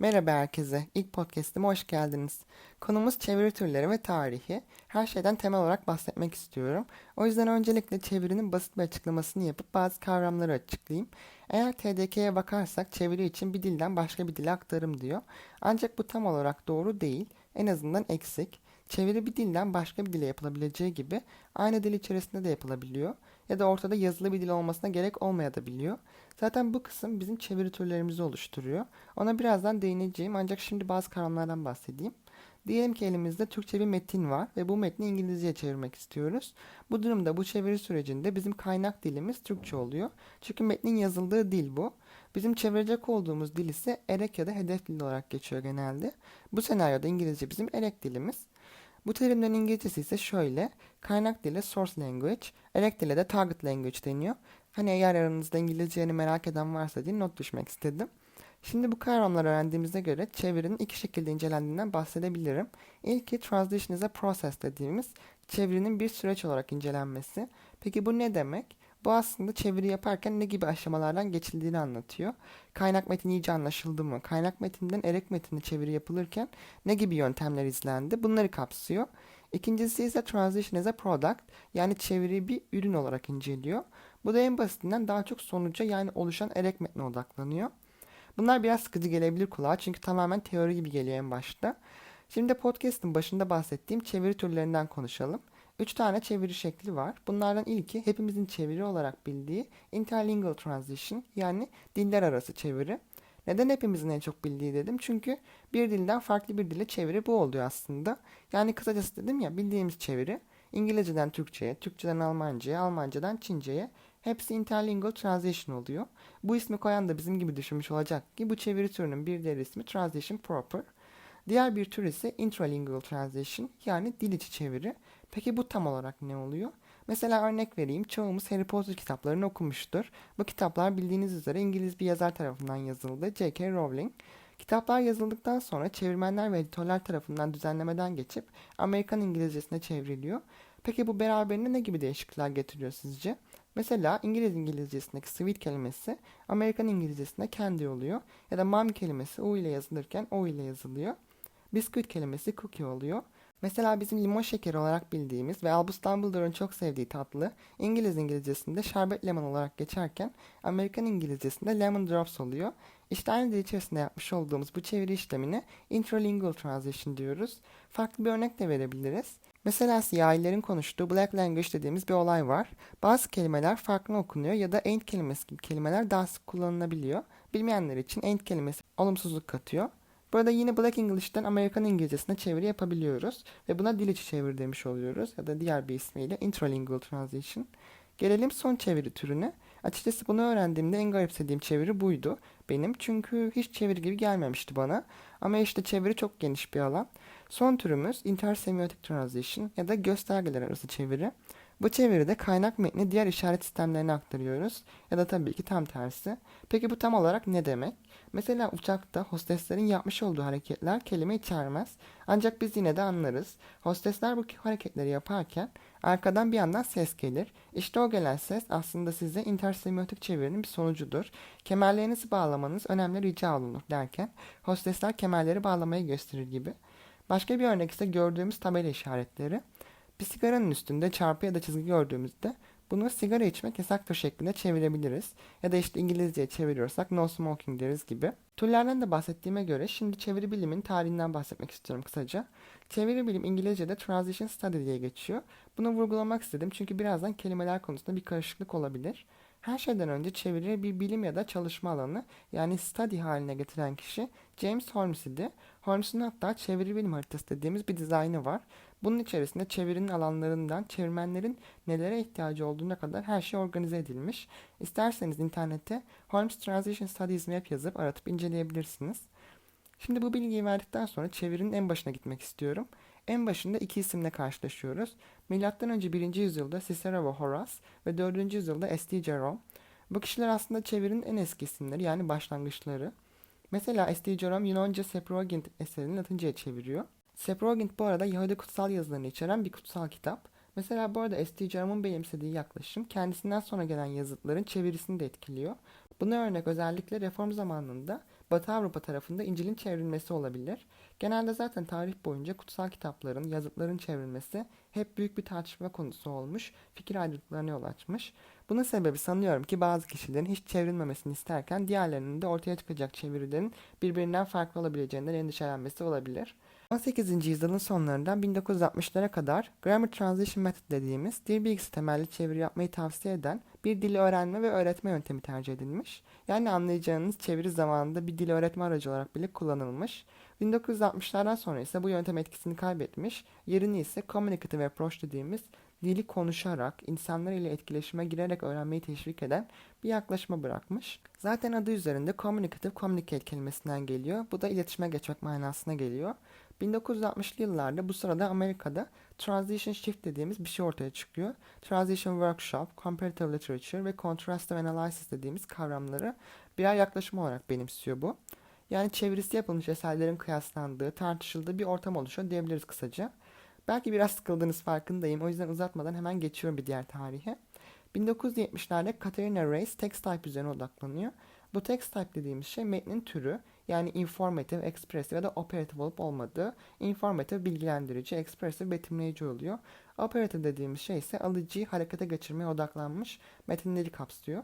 Merhaba herkese. İlk podcast'ime hoş geldiniz. Konumuz çeviri türleri ve tarihi. Her şeyden temel olarak bahsetmek istiyorum. O yüzden öncelikle çevirinin basit bir açıklamasını yapıp bazı kavramları açıklayayım. Eğer TDK'ye bakarsak çeviri için bir dilden başka bir dile aktarım diyor. Ancak bu tam olarak doğru değil. En azından eksik. Çeviri bir dilden başka bir dile yapılabileceği gibi aynı dil içerisinde de yapılabiliyor ya da ortada yazılı bir dil olmasına gerek olmayabiliyor. Zaten bu kısım bizim çeviri türlerimizi oluşturuyor. Ona birazdan değineceğim ancak şimdi bazı kavramlardan bahsedeyim. Diyelim ki elimizde Türkçe bir metin var ve bu metni İngilizceye çevirmek istiyoruz. Bu durumda bu çeviri sürecinde bizim kaynak dilimiz Türkçe oluyor. Çünkü metnin yazıldığı dil bu. Bizim çevirecek olduğumuz dil ise erek ya da hedef dil olarak geçiyor genelde. Bu senaryoda İngilizce bizim erek dilimiz. Bu terimlerin İngilizcesi ise şöyle. Kaynak dili source language, erek dile de target language deniyor. Hani eğer aranızda İngilizceyi merak eden varsa diye not düşmek istedim. Şimdi bu kavramları öğrendiğimize göre çevirinin iki şekilde incelendiğinden bahsedebilirim. İlki translation is a process dediğimiz çevirinin bir süreç olarak incelenmesi. Peki bu ne demek? Bu aslında çeviri yaparken ne gibi aşamalardan geçildiğini anlatıyor. Kaynak metin iyice anlaşıldı mı? Kaynak metinden erek metine çeviri yapılırken ne gibi yöntemler izlendi? Bunları kapsıyor. İkincisi ise transition as a product yani çeviri bir ürün olarak inceliyor. Bu da en basitinden daha çok sonuca yani oluşan erek metne odaklanıyor. Bunlar biraz sıkıcı gelebilir kulağa çünkü tamamen teori gibi geliyor en başta. Şimdi podcast'ın başında bahsettiğim çeviri türlerinden konuşalım. Üç tane çeviri şekli var. Bunlardan ilki hepimizin çeviri olarak bildiği interlingual transition yani diller arası çeviri. Neden hepimizin en çok bildiği dedim? Çünkü bir dilden farklı bir dile çeviri bu oluyor aslında. Yani kısacası dedim ya bildiğimiz çeviri İngilizceden Türkçe'ye, Türkçeden Almanca'ya, Almancadan Çince'ye hepsi interlingual transition oluyor. Bu ismi koyan da bizim gibi düşünmüş olacak ki bu çeviri türünün bir diğer ismi transition proper. Diğer bir tür ise intralingual transition yani dil içi çeviri. Peki bu tam olarak ne oluyor? Mesela örnek vereyim. Çoğumuz Harry Potter kitaplarını okumuştur. Bu kitaplar bildiğiniz üzere İngiliz bir yazar tarafından yazıldı. J.K. Rowling. Kitaplar yazıldıktan sonra çevirmenler ve editörler tarafından düzenlemeden geçip Amerikan İngilizcesine çevriliyor. Peki bu beraberinde ne gibi değişiklikler getiriyor sizce? Mesela İngiliz İngilizcesindeki sweet kelimesi Amerikan İngilizcesinde candy oluyor. Ya da mom kelimesi U ile yazılırken O ile yazılıyor. Biscuit kelimesi cookie oluyor. Mesela bizim limon şekeri olarak bildiğimiz ve Albus Dumbledore'un çok sevdiği tatlı İngiliz İngilizcesinde şerbet lemon olarak geçerken Amerikan İngilizcesinde lemon drops oluyor. İşte aynı dil içerisinde yapmış olduğumuz bu çeviri işlemine intralingual transition diyoruz. Farklı bir örnek de verebiliriz. Mesela siyahilerin konuştuğu black language dediğimiz bir olay var. Bazı kelimeler farklı okunuyor ya da ain't kelimesi gibi kelimeler daha sık kullanılabiliyor. Bilmeyenler için ain't kelimesi olumsuzluk katıyor. Burada yine Black English'ten Amerikan İngilizcesine çeviri yapabiliyoruz ve buna dil içi çeviri demiş oluyoruz ya da diğer bir ismiyle intralingual transition. Gelelim son çeviri türüne. Açıkçası bunu öğrendiğimde en garipsediğim çeviri buydu benim. Çünkü hiç çeviri gibi gelmemişti bana. Ama işte çeviri çok geniş bir alan. Son türümüz intersemiotic transition ya da göstergeler arası çeviri. Bu çeviride kaynak metni diğer işaret sistemlerine aktarıyoruz ya da tabii ki tam tersi. Peki bu tam olarak ne demek? Mesela uçakta hosteslerin yapmış olduğu hareketler kelime içermez. Ancak biz yine de anlarız. Hostesler bu hareketleri yaparken arkadan bir yandan ses gelir. İşte o gelen ses aslında size intersemiotik çevirinin bir sonucudur. Kemerlerinizi bağlamanız önemli rica olunur derken hostesler kemerleri bağlamayı gösterir gibi. Başka bir örnek ise gördüğümüz tabela işaretleri. Bir sigaranın üstünde çarpı ya da çizgi gördüğümüzde bunu sigara içmek yasaktır şeklinde çevirebiliriz. Ya da işte İngilizceye çeviriyorsak no smoking deriz gibi. Türlerden de bahsettiğime göre şimdi çeviri bilimin tarihinden bahsetmek istiyorum kısaca. Çeviri bilim İngilizce'de transition study diye geçiyor. Bunu vurgulamak istedim çünkü birazdan kelimeler konusunda bir karışıklık olabilir. Her şeyden önce çeviri bir bilim ya da çalışma alanı yani study haline getiren kişi James Holmes idi. Holmes'un hatta çeviri bilim haritası dediğimiz bir dizaynı var. Bunun içerisinde çevirinin alanlarından çevirmenlerin nelere ihtiyacı olduğuna kadar her şey organize edilmiş. İsterseniz internette Holmes Transition Studies Map yazıp aratıp inceleyebilirsiniz. Şimdi bu bilgiyi verdikten sonra çevirinin en başına gitmek istiyorum. En başında iki isimle karşılaşıyoruz. Milattan önce 1. yüzyılda Cicero ve Horace ve 4. yüzyılda S.T. Jerome. Bu kişiler aslında çevirinin en eski isimleri yani başlangıçları. Mesela S.T. Jerome Yunanca Septuagint eserini Latinceye çeviriyor. Septuagint bu arada Yahudi kutsal yazılarını içeren bir kutsal kitap. Mesela bu arada S.T. Jerome'un benimsediği yaklaşım kendisinden sonra gelen yazıtların çevirisini de etkiliyor. Buna örnek özellikle reform zamanında Batı Avrupa tarafında İncil'in çevrilmesi olabilir. Genelde zaten tarih boyunca kutsal kitapların, yazıtların çevrilmesi hep büyük bir tartışma konusu olmuş, fikir ayrılıklarına yol açmış. Bunun sebebi sanıyorum ki bazı kişilerin hiç çevrilmemesini isterken diğerlerinin de ortaya çıkacak çevirilerin birbirinden farklı olabileceğinden endişelenmesi olabilir. 18. yüzyılın sonlarından 1960'lara kadar Grammar Translation Method dediğimiz dil bilgisi temelli çeviri yapmayı tavsiye eden bir dili öğrenme ve öğretme yöntemi tercih edilmiş. Yani anlayacağınız çeviri zamanında bir dil öğretme aracı olarak bile kullanılmış. 1960'lardan sonra ise bu yöntem etkisini kaybetmiş, yerini ise communicative approach dediğimiz dili konuşarak, insanlar ile etkileşime girerek öğrenmeyi teşvik eden bir yaklaşıma bırakmış. Zaten adı üzerinde communicative communicate kelimesinden geliyor. Bu da iletişime geçmek manasına geliyor. 1960'lı yıllarda bu sırada Amerika'da Transition Shift dediğimiz bir şey ortaya çıkıyor. Transition Workshop, Comparative Literature ve Contrastive Analysis dediğimiz kavramları birer yaklaşım olarak benimsiyor bu. Yani çevirisi yapılmış eserlerin kıyaslandığı, tartışıldığı bir ortam oluşuyor diyebiliriz kısaca. Belki biraz sıkıldığınız farkındayım. O yüzden uzatmadan hemen geçiyorum bir diğer tarihe. 1970'lerde Katerina Reis text type üzerine odaklanıyor. Bu text type dediğimiz şey metnin türü yani informative, expressive ya da operative olup olmadığı informative bilgilendirici, expressive betimleyici oluyor. Operative dediğimiz şey ise alıcıyı harekete geçirmeye odaklanmış metinleri kapsıyor.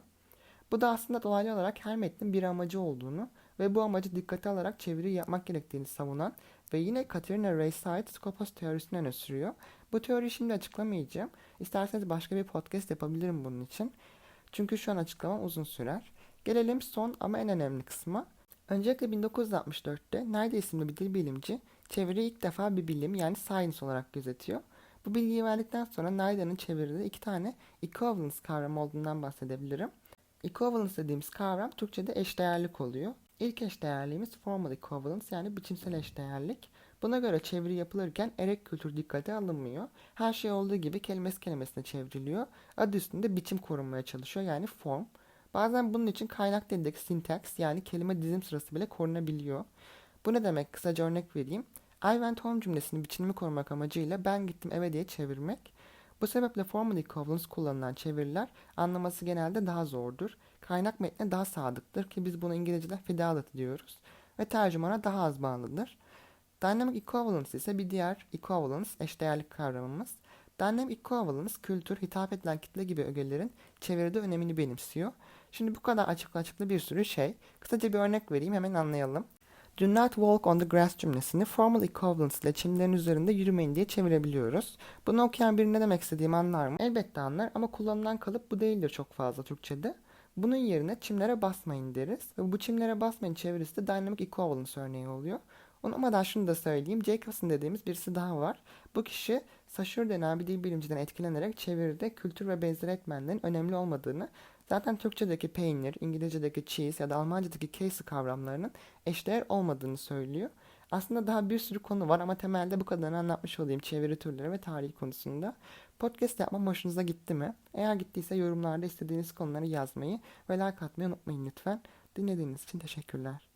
Bu da aslında dolaylı olarak her metnin bir amacı olduğunu ve bu amacı dikkate alarak çeviri yapmak gerektiğini savunan ve yine Katerina ait Skopos teorisini öne sürüyor. Bu teoriyi şimdi açıklamayacağım. İsterseniz başka bir podcast yapabilirim bunun için. Çünkü şu an açıklamam uzun sürer. Gelelim son ama en önemli kısma. Öncelikle 1964'te Nerede isimli bir dil bilimci çeviri ilk defa bir bilim yani science olarak gözetiyor. Bu bilgiyi verdikten sonra Naide'nin çeviride iki tane equivalence kavramı olduğundan bahsedebilirim. Equivalence dediğimiz kavram Türkçe'de eşdeğerlik oluyor. İlk eşdeğerliğimiz formal equivalence yani biçimsel eşdeğerlik. Buna göre çeviri yapılırken erek kültür dikkate alınmıyor. Her şey olduğu gibi kelimesi kelimesine çevriliyor. Adı üstünde biçim korunmaya çalışıyor yani form. Bazen bunun için kaynak dildeki syntax yani kelime dizim sırası bile korunabiliyor. Bu ne demek? Kısaca örnek vereyim. I went home cümlesini biçimimi korumak amacıyla ben gittim eve diye çevirmek. Bu sebeple formal equivalence kullanılan çeviriler anlaması genelde daha zordur. Kaynak metne daha sadıktır ki biz bunu İngilizce'de fidelity diyoruz. Ve tercümana daha az bağlıdır. Dynamic equivalence ise bir diğer equivalence eşdeğerlik kavramımız. Dynamic equivalence kültür, hitap edilen kitle gibi ögelerin çeviride önemini benimsiyor. Şimdi bu kadar açıklı açıklı bir sürü şey. Kısaca bir örnek vereyim hemen anlayalım. Do not walk on the grass cümlesini formal equivalence ile çimlerin üzerinde yürümeyin diye çevirebiliyoruz. Bunu okuyan biri ne demek istediğimi anlar mı? Elbette anlar ama kullanılan kalıp bu değildir çok fazla Türkçe'de. Bunun yerine çimlere basmayın deriz ve bu çimlere basmayın çevirisi de dynamic equivalence örneği oluyor. Unutmadan şunu da söyleyeyim. Jacobson dediğimiz birisi daha var. Bu kişi Saussure denen bir dil bilimciden etkilenerek çeviride kültür ve benzer etmenlerin önemli olmadığını, zaten Türkçedeki peynir, İngilizce'deki cheese ya da Almanca'daki case kavramlarının eşdeğer olmadığını söylüyor. Aslında daha bir sürü konu var ama temelde bu kadarını anlatmış olayım çeviri türleri ve tarih konusunda. Podcast yapmam hoşunuza gitti mi? Eğer gittiyse yorumlarda istediğiniz konuları yazmayı ve like atmayı unutmayın lütfen. Dinlediğiniz için teşekkürler.